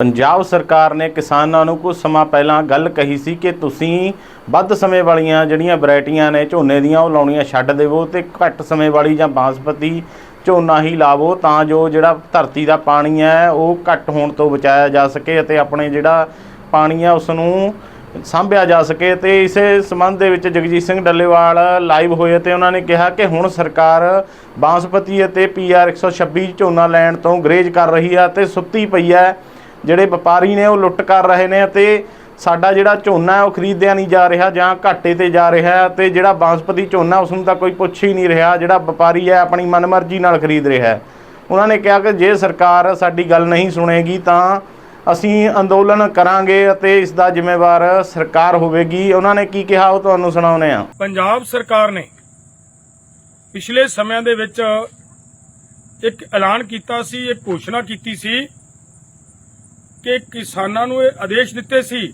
ਪੰਜਾਬ ਸਰਕਾਰ ਨੇ ਕਿਸਾਨਾਂ ਨੂੰ ਕੁਝ ਸਮਾਂ ਪਹਿਲਾਂ ਗੱਲ ਕਹੀ ਸੀ ਕਿ ਤੁਸੀਂ ਵੱਧ ਸਮੇਂ ਵਾਲੀਆਂ ਜਿਹੜੀਆਂ ਵੈਰਾਈਟੀਆਂ ਨੇ ਝੋਨੇ ਦੀਆਂ ਉਹ ਲਾਉਣੀਆਂ ਛੱਡ ਦੇਵੋ ਤੇ ਘੱਟ ਸਮੇਂ ਵਾਲੀ ਜਾਂ ਬਾਸਪਤੀ ਝੋਨਾ ਹੀ ਲਾਵੋ ਤਾਂ ਜੋ ਜਿਹੜਾ ਧਰਤੀ ਦਾ ਪਾਣੀ ਹੈ ਉਹ ਘੱਟ ਹੋਣ ਤੋਂ ਬਚਾਇਆ ਜਾ ਸਕੇ ਅਤੇ ਆਪਣੇ ਜਿਹੜਾ ਪਾਣੀ ਹੈ ਉਸ ਨੂੰ ਸਾਂਭਿਆ ਜਾ ਸਕੇ ਤੇ ਇਸੇ ਸੰਬੰਧ ਦੇ ਵਿੱਚ ਜਗਜੀਤ ਸਿੰਘ ਡੱਲੇਵਾਲ ਲਾਈਵ ਹੋਏ ਤੇ ਉਹਨਾਂ ਨੇ ਕਿਹਾ ਕਿ ਹੁਣ ਸਰਕਾਰ ਬਾਂਸਪਤੀ ਅਤੇ ਪੀਆਰ 126 ਝੋਨਾ ਲੈਣ ਤੋਂ ਗਰੇਜ ਕਰ ਰਹੀ ਹੈ ਤੇ ਸੁੱਤੀ ਪਈ ਹੈ। ਜਿਹੜੇ ਵਪਾਰੀ ਨੇ ਉਹ ਲੁੱਟ ਕਰ ਰਹੇ ਨੇ ਅਤੇ ਸਾਡਾ ਜਿਹੜਾ ਝੋਨਾ ਹੈ ਉਹ ਖਰੀਦਿਆ ਨਹੀਂ ਜਾ ਰਿਹਾ ਜਾਂ ਘਾਟੇ ਤੇ ਜਾ ਰਿਹਾ ਹੈ ਤੇ ਜਿਹੜਾ ਬਾਂਸਪਤੀ ਝੋਨਾ ਉਸ ਨੂੰ ਤਾਂ ਕੋਈ ਪੁੱਛ ਹੀ ਨਹੀਂ ਰਿਹਾ, ਜਿਹੜਾ ਵਪਾਰੀ ਹੈ ਆਪਣੀ ਮਨਮਰਜ਼ੀ ਨਾਲ ਖਰੀਦ ਰਿਹਾ ਹੈ। ਉਹਨਾਂ ਨੇ ਕਿਹਾ ਕਿ ਜੇ ਸਰਕਾਰ ਸਾਡੀ ਗੱਲ ਨਹੀਂ ਸੁਣੇਗੀ ਤਾਂ ਅਸੀਂ ਅੰਦੋਲਨ ਕਰਾਂਗੇ ਅਤੇ ਇਸ ਦਾ ਜ਼ਿੰਮੇਵਾਰ ਸਰਕਾਰ ਹੋਵੇਗੀ। ਉਹਨਾਂ ਨੇ ਕੀ ਕਿਹਾ ਉਹ ਤੁਹਾਨੂੰ ਸੁਣਾਉਂਦੇ ਆ ਪੰਜਾਬ ਸਰਕਾਰ ਨੇ ਪਿਛਲੇ ਸਮਿਆਂ ਦੇ ਵਿੱਚ ਇੱਕ ਐਲਾਨ ਕੀਤਾ ਸੀ, ਇੱਕ ਘੋਸ਼ਣਾ ਕੀਤੀ ਸੀ ਕਿ ਕਿਸਾਨਾਂ ਨੂੰ ਇਹ ਆਦੇਸ਼ ਦਿੱਤੇ ਸੀ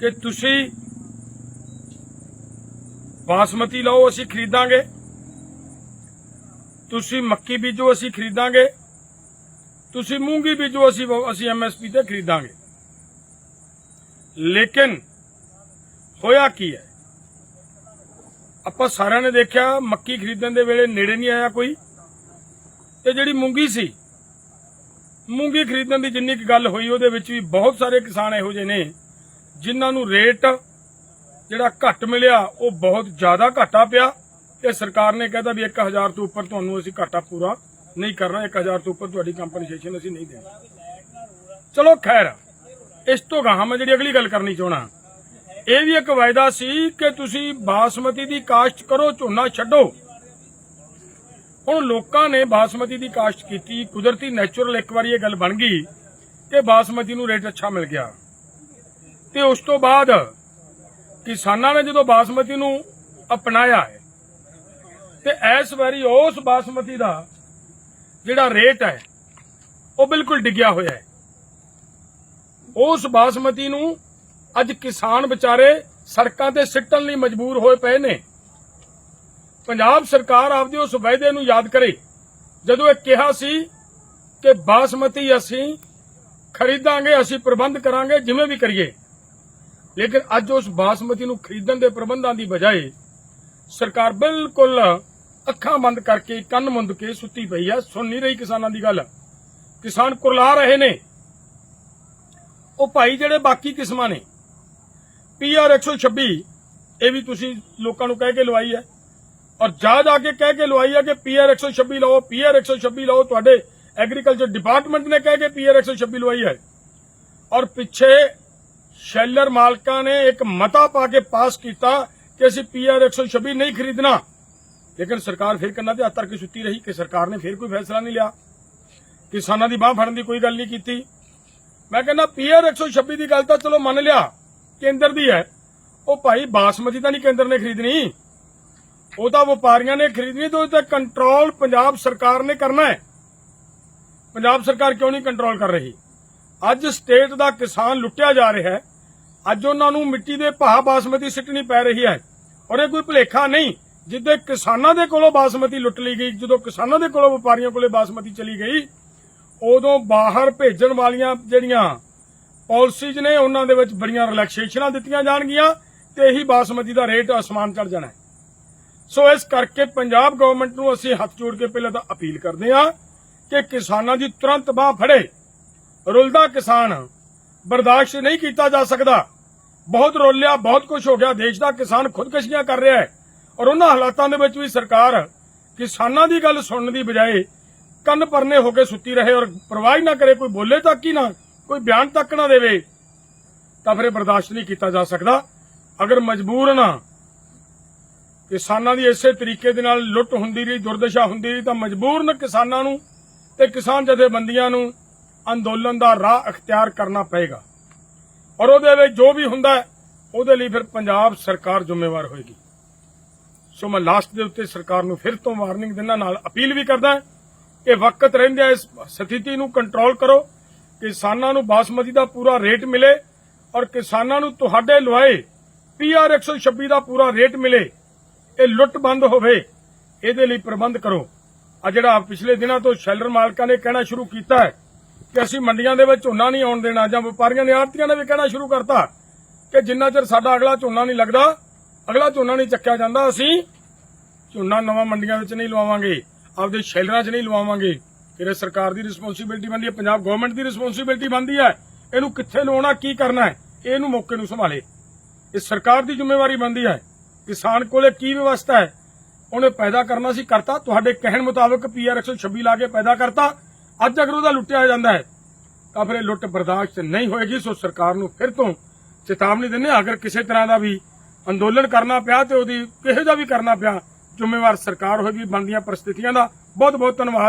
ਕਿ ਤੁਸੀਂ ਬਾਸਮਤੀ ਲਓ, ਅਸੀਂ ਖਰੀਦਾਂਗੇ। ਤੁਸੀਂ ਮੱਕੀ ਬੀਜੋ, ਅਸੀਂ ਖਰੀਦਾਂਗੇ। ਤੁਸੀਂ ਮੂੰਗੀ ਬੀਜੋ, ਅਸੀਂ ਅਸੀਂ ਐਮਐਸਪੀ ਤੇ ਖਰੀਦਾਂਗੇ। ਲੇਕਿਨ ਹੋਇਆ ਕੀ ਹੈ? ਆਪਾਂ ਸਾਰਿਆਂ ਨੇ ਦੇਖਿਆ, ਮੱਕੀ ਖਰੀਦਣ ਦੇ ਵੇਲੇ ਨੇੜੇ ਨਹੀਂ ਆਇਆ ਕੋਈ। ਤੇ ਜਿਹੜੀ ਮੂੰਗੀ ਸੀ ਮੂੰਗੀ ਖਰੀਦਣ ਦੀ ਜਿੰਨੀ ਕੁ ਗੱਲ ਹੋਈ, ਉਹਦੇ ਵਿੱਚ ਵੀ ਬਹੁਤ ਸਾਰੇ ਕਿਸਾਨ ਇਹੋ ਜਿਹੇ ਨੇ, ਜਿਨ੍ਹਾਂ ਨੂੰ ਰੇਟ ਜਿਹੜਾ ਘੱਟ ਮਿਲਿਆ, ਉਹ ਬਹੁਤ ਜ਼ਿਆਦਾ ਘਾਟਾ ਪਿਆ। ਤੇ ਸਰਕਾਰ ਨੇ ਕਹਿਤਾ ਵੀ 1000 ਤੋਂ ਉੱਪਰ ਤੁਹਾਨੂੰ ਅਸੀਂ ਘਾਟਾ ਪੂਰਾ ਨਹੀਂ ਕਰਨਾ 1000 ਤੋਂ ਉੱਪਰ ਤੁਹਾਡੀ ਕੰਪਨਸੇਸ਼ਨ ਅਸੀਂ ਨਹੀਂ ਦੇਣੀ। ਚਲੋ ਖੈਰ, ਇਸ ਤੋਂ ਗਾਹਾਂ ਮੈਂ ਜਿਹੜੀ ਅਗਲੀ ਗੱਲ ਕਰਨੀ ਚਾਹਣਾ ਇਹ ਵੀ ਇੱਕ ਵਾਅਦਾ ਸੀ ਕਿ ਤੁਸੀਂ ਬਾਸਮਤੀ ਦੀ ਕਾਸ਼ਤ ਕਰੋ, ਝੋਨਾ ਛੱਡੋ। ਹੁਣ ਲੋਕਾਂ ਨੇ ਬਾਸਮਤੀ ਦੀ ਕਾਸ਼ਤ ਕੀਤੀ, ਕੁਦਰਤੀ ਨੈਚੁਰਲ ਇੱਕ ਵਾਰੀ ਇਹ ਗੱਲ ਬਣ ਗਈ ਕਿ ਬਾਸਮਤੀ ਨੂੰ ਰੇਟ ਅੱਛਾ ਮਿਲ ਗਿਆ। ਤੇ ਉਸ ਤੋਂ ਬਾਅਦ ਕਿਸਾਨਾਂ ਨੇ ਜਦੋਂ ਬਾਸਮਤੀ ਨੂੰ ਅਪਣਾਇਆ ਹੈ, ਤੇ ਇਸ ਵਾਰੀ ਉਸ ਬਾਸਮਤੀ ਦਾ ਜਿਹੜਾ ਰੇਟ ਹੈ, ਉਹ ਬਿਲਕੁਲ ਡਿੱਗਿਆ ਹੋਇਆ ਹੈ। ਉਸ ਬਾਸਮਤੀ ਨੂੰ ਅੱਜ ਕਿਸਾਨ ਵਿਚਾਰੇ ਸੜਕਾਂ ਤੇ ਸਿੱਟਣ ਲਈ ਮਜਬੂਰ ਹੋਏ ਪਏ ਨੇ। ਪੰਜਾਬ ਸਰਕਾਰ ਆਪਦੇ ਉਸ ਵਾਅਦੇ ਨੂੰ ਯਾਦ ਕਰੇ। ਜਦੋਂ ਇਹ ਕਿਹਾ ਸੀ ਕਿ ਬਾਸਮਤੀ ਅਸੀਂ ਖਰੀਦਾਂਗੇ, ਅਸੀਂ ਪ੍ਰਬੰਧ ਕਰਾਂਗੇ, ਜਿਵੇਂ ਵੀ ਕਰੀਏ। ਲੇਕਿਨ ਅੱਜ ਉਸ ਬਾਸਮਤੀ ਨੂੰ ਖਰੀਦਣ ਦੇ ਪ੍ਰਬੰਧਾਂ ਦੀ ਬਜਾਏ ਸਰਕਾਰ ਬਿਲਕੁਲ ਅੱਖਾਂ ਬੰਦ ਕਰਕੇ, ਕੰਨ ਮੁੰਦ ਕੇ ਸੁੱਤੀ ਪਈ ਆ। ਸੁਣ ਨਹੀਂ ਰਹੀ ਕਿਸਾਨਾਂ ਦੀ ਗੱਲ। ਕਿਸਾਨ ਕੁਰਲਾ ਰਹੇ ਨੇ। ਉਹ ਭਾਈ ਜਿਹੜੇ ਬਾਕੀ ਕਿਸਮਾਂ ਨੇ। ਪੀਆਰ 126 ਇਹ ਵੀ ਤੁਸੀਂ ਲੋਕਾਂ ਨੂੰ ਕਹਿ ਕੇ ਲਵਾਈ ਹੈ। ਔਰ ਜਾ ਜਾ ਕੇ ਕਹਿ ਕੇ ਲਵਾਈ ਹੈ ਕਿ ਪੀਆਰ 126 ਲਓ ਪੀਆਰ 126 ਲਓ, ਤੁਹਾਡੇ ਐਗਰੀਕਲਚਰ ਡਿਪਾਰਟਮੈਂਟ ਨੇ ਕਹਿ ਕੇ ਪੀਆਰ 126 ਲਵਾਈ ਹੈ। ਔਰ ਪਿੱਛੇ ਸ਼ੈਲਰ ਮਾਲਕਾਂ ਨੇ ਇੱਕ ਮਤਾ ਪਾ ਕੇ ਪਾਸ ਕੀਤਾ ਕਿ ਅਸੀਂ ਪੀਆਰ 126 ਨਹੀਂ ਖਰੀਦਣਾ। ਲੇਕਿਨ ਸਰਕਾਰ ਫਿਰ ਕੰਨਾਂ ਤੇ ਹੱਥ ਧਰ ਕੇ ਸੁੱਤੀ ਰਹੀ ਕਿ ਸਰਕਾਰ ਨੇ ਫਿਰ ਕੋਈ ਫੈਸਲਾ ਨਹੀਂ ਲਿਆ। ਕਿਸਾਨਾਂ ਦੀ ਬਾਹ ਫੜਨ ਦੀ ਕੋਈ ਗੱਲ ਨਹੀਂ ਕੀਤੀ। ਮੈਂ ਕਹਿੰਦਾ ਪੀਆਰ 126 ਦੀ ਗੱਲ ਤਾਂ ਚਲੋ ਮੰਨ ਲਿਆ, ਕੇਂਦਰ ਦੀ ਹੈ। ਉਹ ਭਾਈ ਬਾਸਮਤੀ ਤਾਂ ਨਹੀਂ ਕੇਂਦਰ ਨੇ ਖਰੀਦਣੀ। ਉਹ ਤਾਂ ਵਪਾਰੀਆਂ ਨੇ ਖਰੀਦਣੀ, ਤੇ ਉਹ ਤੇ ਕੰਟਰੋਲ ਪੰਜਾਬ ਸਰਕਾਰ ਨੇ ਕਰਨਾ ਹੈ। ਪੰਜਾਬ ਸਰਕਾਰ ਕਿਉਂ ਨਹੀਂ ਕੰਟਰੋਲ ਕਰ ਰਹੀ? ਅੱਜ ਸਟੇਟ ਦਾ ਕਿਸਾਨ ਲੁੱਟਿਆ ਜਾ ਰਿਹਾ ਹੈ। ਅੱਜ ਉਹਨਾਂ ਨੂੰ ਮਿੱਟੀ ਦੇ ਭਾਅ ਬਾਸਮਤੀ ਸਿੱਟਣੀ ਪੈ ਰਹੀ ਹੈ। ਔਰ ਇਹ ਕੋਈ ਭੁਲੇਖਾ ਨਹੀਂ, ਜਿੱਦੇ ਕਿਸਾਨਾਂ ਦੇ ਕੋਲੋਂ ਬਾਸਮਤੀ ਲੁੱਟ ਲਈ ਗਈ, ਜਦੋਂ ਕਿਸਾਨਾਂ ਦੇ ਕੋਲੋਂ ਵਪਾਰੀਆਂ ਕੋਲੇ ਬਾਸਮਤੀ ਚਲੀ ਗਈ, ਉਦੋਂ ਬਾਹਰ ਭੇਜਣ ਵਾਲੀਆਂ ਜਿਹੜੀਆਂ ਪਾਲਿਸੀਜ਼ ਨੇ, ਉਹਨਾਂ ਦੇ ਵਿੱਚ ਬੜੀਆਂ ਰਿਲੈਕਸੇਸ਼ਨਾਂ ਦਿੱਤੀਆਂ ਜਾਣਗੀਆਂ, ਤੇ ਇਹੀ ਬਾਸਮਤੀ ਦਾ ਰੇਟ ਅਸਮਾਨ ਚੜ ਜਾਣਾ ਹੈ। ਸੋ ਇਸ ਕਰਕੇ ਪੰਜਾਬ ਗਵਰਨਮੈਂਟ ਨੂੰ ਅਸੀਂ ਹੱਥ ਜੋੜ ਕੇ ਪਹਿਲਾਂ ਤਾਂ ਅਪੀਲ ਕਰਦੇ ਹਾਂ ਕਿ ਕਿਸਾਨਾਂ ਦੀ ਤੁਰੰਤ ਬਾਹ ਫੜੇ। ਰੁਲਦਾ ਕਿਸਾਨ ਬਰਦਾਸ਼ਤ ਨਹੀਂ ਕੀਤਾ ਜਾ ਸਕਦਾ। ਬਹੁਤ ਰੋਲਿਆ, ਬਹੁਤ ਕੁਝ ਹੋ ਗਿਆ। ਦੇਸ਼ ਦਾ ਕਿਸਾਨ ਖੁਦਕਸ਼ੀਆਂ ਕਰ ਰਿਹਾ ਹੈ। ਔਰ ਉਹਨਾਂ ਹਾਲਾਤਾਂ ਦੇ ਵਿੱਚ ਵੀ ਸਰਕਾਰ ਕਿਸਾਨਾਂ ਦੀ ਗੱਲ ਸੁਣਨ ਦੀ ਬਜਾਏ ਕੰਨ ਪਰਨੇ ਹੋ ਕੇ ਸੁੱਤੀ ਰਹੇ ਔਰ ਪਰਵਾਹ ਨਾ ਕਰੇ, ਕੋਈ ਬੋਲੇ ਤੱਕ ਹੀ ਨਾ, ਕੋਈ ਬਿਆਨ ਤੱਕ ਨਾ ਦੇਵੇ, ਤਾਂ ਫਿਰ ਇਹ ਬਰਦਾਸ਼ਤ ਨਹੀਂ ਕੀਤਾ ਜਾ ਸਕਦਾ। ਅਗਰ ਮਜਬੂਰ ਨਾ ਕਿਸਾਨਾਂ ਦੀ ਇਸੇ ਤਰੀਕੇ ਦੇ ਨਾਲ ਲੁੱਟ ਹੁੰਦੀ ਰਹੀ, ਦੁਰਦਸ਼ਾ ਹੁੰਦੀ ਰਹੀ ਤਾਂ ਮਜਬੂਰਨ ਕਿਸਾਨਾਂ ਨੂੰ ਤੇ ਕਿਸਾਨ ਜਥੇਬੰਦੀਆਂ ਨੂੰ ਅੰਦੋਲਨ ਦਾ ਰਾਹ ਅਖਤਿਆਰ ਕਰਨਾ ਪਏਗਾ। ਔਰ ਉਹਦੇ ਵਿੱਚ ਜੋ ਵੀ ਹੁੰਦਾ ਉਹਦੇ ਲਈ ਫਿਰ ਪੰਜਾਬ ਸਰਕਾਰ ਜ਼ਿੰਮੇਵਾਰ ਹੋਏਗੀ। ਸੋ ਮੈਂ ਲਾਸਟ ਦੇ ਉੱਤੇ ਸਰਕਾਰ ਨੂੰ ਫਿਰ ਤੋਂ ਵਾਰਨਿੰਗ ਦਿੰਦਾ, ਨਾਲ ਅਪੀਲ ਵੀ ਕਰਦਾ ਕਿ ਵਕਤ ਰਹਿੰਦਿਆਂ ਇਸ ਸਥਿਤੀ ਨੂੰ ਕੰਟਰੋਲ ਕਰੋ, ਕਿਸਾਨਾਂ ਨੂੰ ਬਾਸਮਤੀ ਦਾ ਪੂਰਾ ਰੇਟ ਮਿਲੇ ਔਰ ਕਿਸਾਨਾਂ ਨੂੰ ਤੁਹਾਡੇ ਲਵਾਏ ਪੀਆਰ 126 ਦਾ ਪੂਰਾ ਰੇਟ ਮਿਲੇ। ਇਹ ਲੁੱਟ ਬੰਦ ਹੋਵੇ, ਇਹਦੇ ਲਈ ਪ੍ਰਬੰਧ ਕਰੋ। ਆ ਜਿਹੜਾ ਪਿਛਲੇ ਦਿਨਾਂ ਤੋਂ ਸ਼ੈਲਰ ਮਾਲਕਾਂ ਨੇ ਕਹਿਣਾ ਸ਼ੁਰੂ ਕੀਤਾ ਹੈ ਕਿ ਅਸੀਂ ਮੰਡੀਆਂ ਦੇ ਵਿੱਚ ਝੋਨਾ ਨਹੀਂ ਆਉਣ ਦੇਣਾ ਜਾਂ ਵਪਾਰੀਆਂ ਨੇ ਆੜਤੀਆਂ ਨੇ ਵੀ ਕਹਿਣਾ ਸ਼ੁਰੂ ਕਰਤਾ ਕਿ ਜਿੰਨਾ ਚਿਰ ਸਾਡਾ ਅਗਲਾ ਝੋਨਾ ਨਹੀਂ ਲੱਗਦਾ, ਅਗਲਾ ਝੋਨਾ ਨਹੀਂ ਚੱਕਿਆ ਜਾਂਦਾ, ਅਸੀਂ ਝੋਨਾ ਨਵਾਂ ਮੰਡੀਆਂ ਵਿੱਚ ਨਹੀਂ ਲਵਾਵਾਂਗੇ, ਆਪਦੇ ਸ਼ੈਲਰਾਂ 'ਚ ਨਹੀਂ ਲਵਾਵਾਂਗੇ। ਫਿਰ ਸਰਕਾਰ ਦੀ ਰਿਸਪੌਂਸਿਬਿਲਟੀ ਬਣਦੀ ਹੈ, ਪੰਜਾਬ ਗਵਰਨਮੈਂਟ ਦੀ ਰਿਸਪੌਂਸਿਬਿਲਟੀ ਬਣਦੀ ਹੈ। ਇਹਨੂੰ ਕਿੱਥੇ ਲਵਾਉਣਾ ਕੀ ਕਰਨਾ ਹੈ, ਇਹਨੂੰ ਮੌਕੇ ਨੂੰ ਸੰਭਾਲੇ। ਇਹ ਸਰਕਾਰ ਦੀ ਜ਼ਿੰਮੇਵਾਰੀ ਬਣਦੀ ਹੈ। ਕਿਸਾਨ ਕੋਲੇ ਕੀ ਵਿਵਸਥਾ ਹੈ? ਉਹਨੇ ਪੈਦਾ ਕਰਨਾ ਸੀ, ਕਰਤਾ। ਤੁਹਾਡੇ ਕਹਿਣ ਮੁਤਾਬਕ ਪੀਆਰ 126 ਲਾ ਕੇ ਪੈਦਾ ਕਰਤਾ। ਅੱਜ ਅਗਰ ਉਹਦਾ ਲੁੱਟਿਆ ਜਾਂਦਾ ਹੈ, ਤਾਂ ਫਿਰ ਇਹ ਲੁੱਟ ਬਰਦਾਸ਼ਤ ਨਹੀਂ ਹੋਏਗੀ। ਸੋ ਸਰਕਾਰ ਨੂੰ ਫਿਰ ਤੋਂ ਚੇਤਾਵਨੀ ਦਿੰਦੇ ਅਗਰ ਕਿਸੇ ਤਰ੍ਹਾਂ ਦਾ ਵੀ ਅੰਦੋਲਨ ਕਰਨਾ ਪਿਆ ਤੇ ਉਹਦੀ ਕਿਸੇ ਦਾ ਵੀ ਕਰਨਾ ਪਿਆ, ਜ਼ਿੰਮੇਵਾਰ ਸਰਕਾਰ ਹੋਏਗੀ, ਬਣਦੀਆਂ ਪਰਿਸਥਿਤੀਆਂ ਦਾ। ਬਹੁਤ ਬਹੁਤ ਧੰਨਵਾਦ।